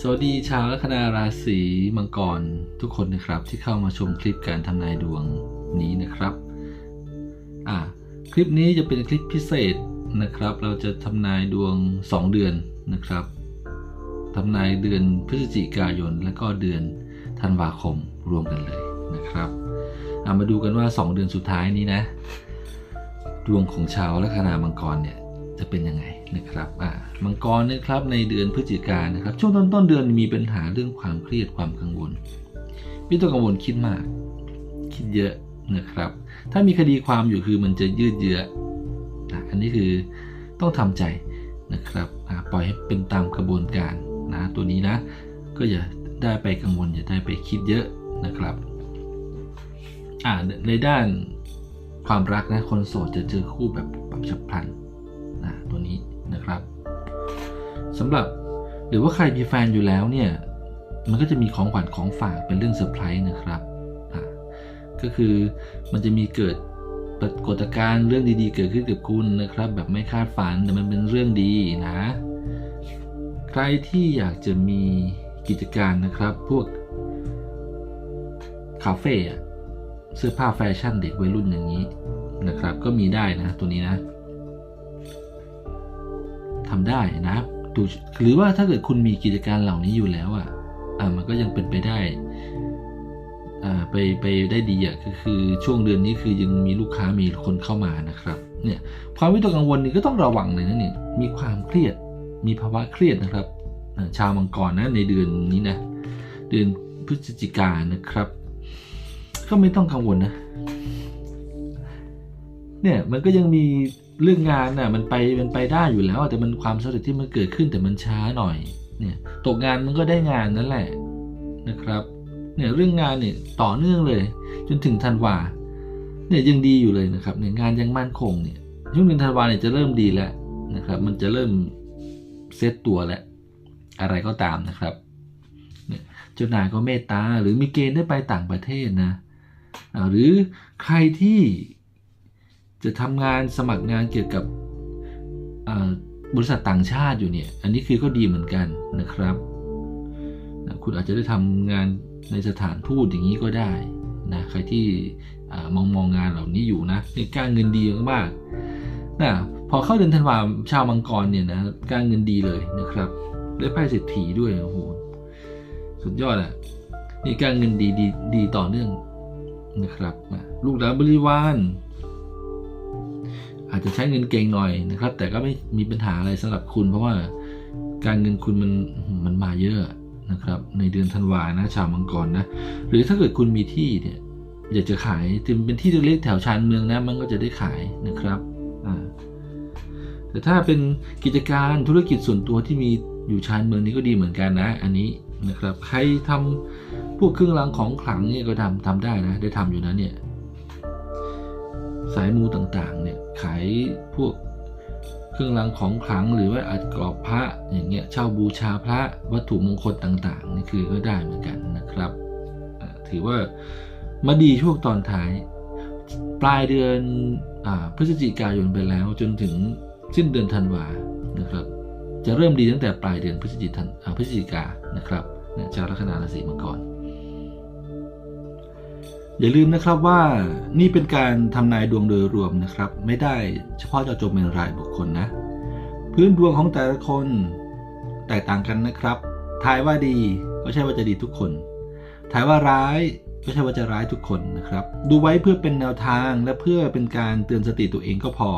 สวัสดีชาวลัคนาราศีมังกรทุกคนนะครับที่เข้ามาชมคลิปการทำนายดวงนี้นะครับอ่าคลิปนี้จะเป็นคลิปพิเศษนะครับ เราจะทำนายดวง 2 เดือนนะครับทำนายเดือนพฤศจิกายน และก็เดือนธันวาคมรวมกันเลยนะครับอามาดูกันว่า 2 เดือนสุดท้ายนี้นะ ดวงของชาวลัคนามังกรเนี่ย จะเป็นยังไงนะครับอ่ามังกรนะครับในเดือนพฤศจิกายนนะครับช่วงต้นต้นเดือนมีปัญหาเรื่องความเครียดความกังวลไม่ต้องกังวลคิดมาก คิดเยอะนะครับ ถ้ามีคดีความอยู่คือมันจะยืดเยื้ออะอันนี้คือต้องทำใจนะครับปล่อยให้เป็นตามกระบวนการนะตัวนี้นะก็อย่าได้ไปกังวลอย่าได้ไปคิดเยอะนะครับอ่าในด้านความรักนะคนโสดจะเจอคู่แบบปรับฉับพลัน นะตัวนี้นะครับสำหรับหรือว่าใครมีแฟนอยู่แล้วเนี่ยมันก็จะมีของขวัญของฝากเป็นเรื่องเซอร์ไพรส์นะครับก็คือมันจะมีเกิดปรากฏการณ์เรื่องดีๆ เกิดขึ้นกับคุณนะครับ แบบไม่คาดฝันแต่มันเป็นเรื่องดีนะ ใครที่อยากจะมีกิจการนะครับ พวกคาเฟ่เสื้อผ้าแฟชั่นเด็กวัยรุ่นอย่างนี้นะครับ ก็มีได้นะตัวนี้นะ ทำได้นะหรือว่าถ้าเกิดคุณมีกิจการเหล่านี้อยู่แล้วอะอะมันก็ยังเป็นไปได้อ่าไปไปได้ดีอะก็คือช่วงเดือนนี้คือยังมีลูกค้ามีคนเข้ามานะครับเนี่ยความวิตกกังวลนี่ก็ต้องระวังเลยนะเนี่ยมีความเครียด มีภาวะเครียดนะครับ ชาวมังกรนะในเดือนนี้นะเดือนพฤศจิกายนะครับ ก็ไม่ต้องกังวลนะเนี่ยมันก็ยังมี เรื่องงานน่ะมันไปมันไปได้อยู่แล้ว แต่มันความสำเร็จที่มันเกิดขึ้นแต่มันช้าหน่อย เนี่ยตกงานมันก็ได้งานนั่นแหละนะครับเนี่ยเรื่องงานเนี่ยต่อเนื่องเลย จนถึงธันวาเนี่ยยังดีอยู่เลยนะครับเนี่ยงานยังมั่นคงเนี่ยช่วงเดือนธันวาเนี่ยจะเริ่มดีแล้วนะครับ มันจะเริ่มเซตตัวแล้วอะไรก็ตามนะครับเนี่ยเจ้านายก็เมตตาหรือมีเกณฑ์ได้ไปต่างประเทศนะหรือใครที่ จะทำงานสมัครงานเกี่ยวกับบริษัทต่างชาติอยู่เนี่ย อันนี้คือก็ดีเหมือนกันนะครับนะคุณอาจจะได้ทำงานในสถานทูตอย่างนี้ก็ได้นะใครที่มองมองงานเหล่านี้อยู่นะนี่การเงินดีมากๆนะพอเข้าเดือนธันวาชาวมังกรเนี่ยนะการเงินดีเลยนะครับได้ไพ่เศรษฐีด้วยโอ้โหสุดยอดอะนี่การเงินดีดีดีต่อเนื่องนะครับลูกหลานบริวาร อาจจะใช้เงินเก่งหน่อยนะครับ แต่ก็ไม่มีปัญหาอะไรสำหรับคุณ เพราะว่าการเงินคุณมันมันมาเยอะนะครับ ในเดือนธันวานะชาวมังกรนะหรือถ้าเกิดคุณมีที่เนี่ยอยากจะขายถึงเป็นที่เล็กแถวชานเมืองนะมันก็จะได้ขายนะครับอ่าแต่ถ้าเป็นกิจการธุรกิจส่วนตัวที่มีอยู่ชานเมืองนี้ก็ดีเหมือนกันนะ อันนี้นะครับ ใครทำพวกเครื่องรางของขลังเนี่ยก็ทำทำได้นะ ได้ทำอยู่นะเนี่ย สายมูต่างๆเนี่ยขายพวกเครื่องรางของขลังหรือว่าอาจกรอบพระอย่างเงี้ยเช่าบูชาพระวัตถุมงคลต่างๆนี่คือก็ได้เหมือนกันนะครับ ถือว่ามาดีช่วงตอนท้าย ปลายเดือนอพฤศจิกายนไปแล้วจนถึงสิ้นเดือนธันวานะครับ จะเริ่มดีตั้งแต่ปลายเดือนพฤศจิกานพฤศจิกานะครับชาวลัคนาราศีมังกร อย่าลืมนะครับว่านี่เป็นการทำนายดวงโดยรวมนะครับ ไม่ได้เฉพาะเจาะจงเป็นรายบุคคลนะ พื้นดวงของแต่ละคนแตกต่างกันนะครับทายว่าดีก็ใช่ว่าจะดีทุกคนทายว่าร้ายก็ใช่ว่าจะร้ายทุกคนนะครับ ดูไว้เพื่อเป็นแนวทางและเพื่อเป็นการเตือนสติตัวเองก็พอ